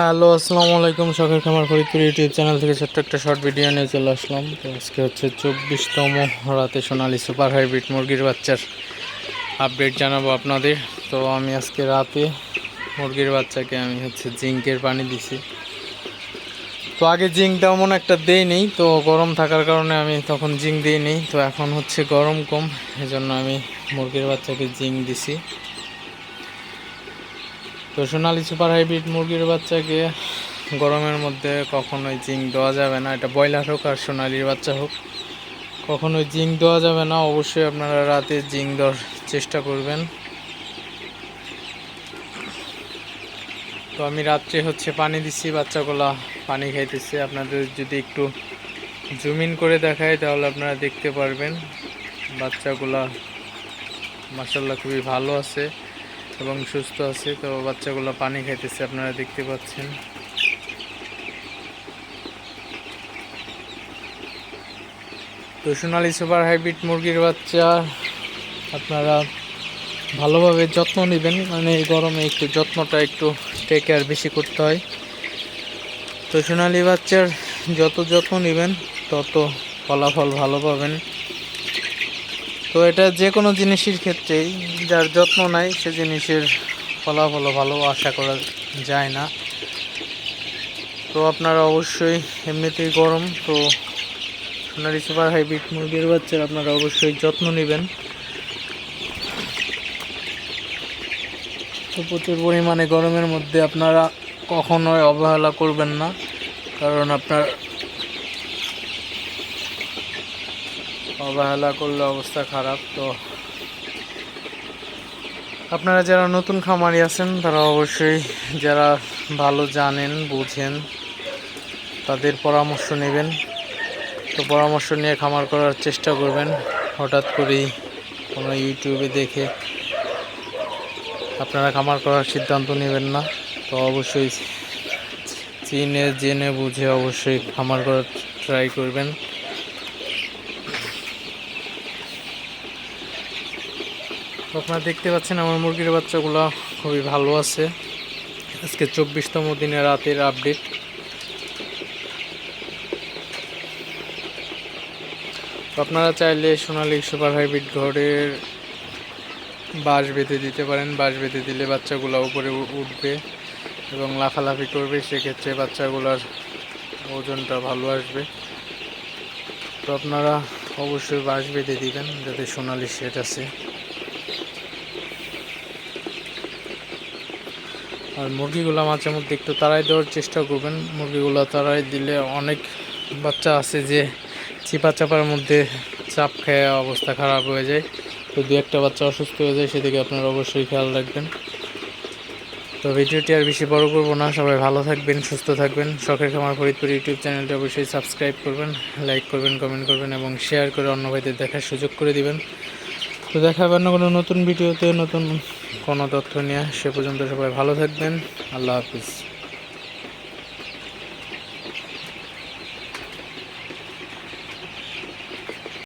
Hello, আসসালামু আলাইকুম। শখের খামার ফরিদপুর ইউটিউব চ্যানেল থেকে ছোট্ট একটা শর্ট ভিডিও নিয়ে চলে আসলাম। তো আজকে হচ্ছে চব্বিশতম রাতে সোনালি সুপার হাইব্রিড মুরগির বাচ্চার আপডেট জানাব আপনাদের। তো আমি আজকে রাতে মুরগির বাচ্চাকে আমি হচ্ছে জিঙ্কের পানি দিছি। তো আগে জিঙ্ক তেমন একটা দেই নেই তো গরম থাকার কারণে আমি তখন জিঙ্ক দিই নেই তো এখন হচ্ছে গরম কম, এজন্য আমি মুরগির বাচ্চাকে জিঙ্ক দিছি। তো সোনালি সুপার হাইব্রিড মুরগির বাচ্চাকে গরমের মধ্যে কখনোই জিঙ্ক দেওয়া যাবে না। এটা ব্রয়লার হোক আর সোনালির বাচ্চা হোক, কখনোই জিঙ্ক দেওয়া যাবে না। অবশ্যই আপনারা রাতে জিঙ্ক দেওয়ার চেষ্টা করবেন। তো আমি রাত্রে হচ্ছে পানি দিচ্ছি, বাচ্চাগুলা পানি খাইতেছে। আপনাদের যদি একটু জুম ইন করে দেখায় তাহলে আপনারা দেখতে পারবেন। বাচ্চাগুলা মাসাল্লাহ খুবই ভালো আছে। এবং সুস্থ আছে। তো বাচ্চাগুলো পানি খাইতেছে, আপনারা দেখতে পাচ্ছেন। তো সোনালি সুপার হাইব্রিড মুরগির বাচ্চা, আপনারা ভালোভাবে যত্ন নেবেন। মানে এই গরমে একটু যত্নটা একটু টেক কেয়ার বেশি করতে হয়। তো সোনালি বাচ্চার যত যত্ন নেবেন, তত ফলাফল ভালো পাবেন। তো এটা যে কোনো জিনিসের ক্ষেত্রেই যার যত্ন নাই, সে জিনিসের ফলাফল ভালো আশা করা যায় না। তো আপনারা অবশ্যই এমনিতেই গরম, তো সোনারি সুপার হাইব্রিড মুরগির বাচ্চার আপনারা অবশ্যই যত্ন নেবেন। তো প্রচুর পরিমাণে গরমের মধ্যে আপনারা কখনোই অবহেলা করবেন না, কারণ আপনার অবহেলা করলে অবস্থা খারাপ, তো আপনারা যারা নতুন খামারি আছেন, তারা অবশ্যই যারা ভালো জানেন, বুঝেন, তাদের পরামর্শ নেবেন। তো পরামর্শ নিয়ে খামার করার চেষ্টা করবেন। হঠাৎ করেই কোনো ইউটিউবে দেখে আপনারা খামার করার সিদ্ধান্ত নেবেন না। তো অবশ্যই চিনে, জেনে, বুঝে অবশ্যই খামার করার ট্রাই করবেন। আপনারা দেখতে পাচ্ছেন আমার মুরগির বাচ্চাগুলো খুবই ভালো আছে। আজকে চব্বিশতম দিনের রাতের আপডেট। আপনারা চাইলে সোনালি সুপার হাইব্রিড ঘরের বাঁশ বেঁধে দিতে পারেন। বাঁশ বেঁধে দিলে বাচ্চাগুলো উপরে উঠবে এবং লাফালাফি করবে। সেক্ষেত্রে বাচ্চাগুলোর ওজনটা ভালো আসবে। তো আপনারা অবশ্যই বাঁশ বেঁধে দিবেন যাতে সোনালি সেট আছে। আর মুরগিগুলো মাঝে মধ্যে একটু তাড়াই দেওয়ার চেষ্টা করবেন। মুরগিগুলো তাড়াই দিলে অনেক বাচ্চা আছে যে চিপা চাপার মধ্যে চাপ খেয়ে অবস্থা খারাপ হয়ে যায়। তো দু একটা বাচ্চা অসুস্থ হয়ে যায় সেদিকে আপনারা অবশ্যই খেয়াল রাখবেন। তো ভিডিওটি আর বেশি বড় করব না। সবাই ভালো থাকবেন, সুস্থ থাকবেন। শখের খামার ফরিদপুর ইউটিউব চ্যানেলটি অবশ্যই সাবস্ক্রাইব করবেন, লাইক করবেন, কমেন্ট করবেন এবং শেয়ার করে অন্য ভাইদের দেখার সুযোগ করে দিবেন। তো দেখা হবে কোনো নতুন ভিডিওতে, নতুন কোনো তথ্য নিয়ে সে পর্যন্ত সবাই ভালো থাকবেন। আল্লাহ হাফিজ।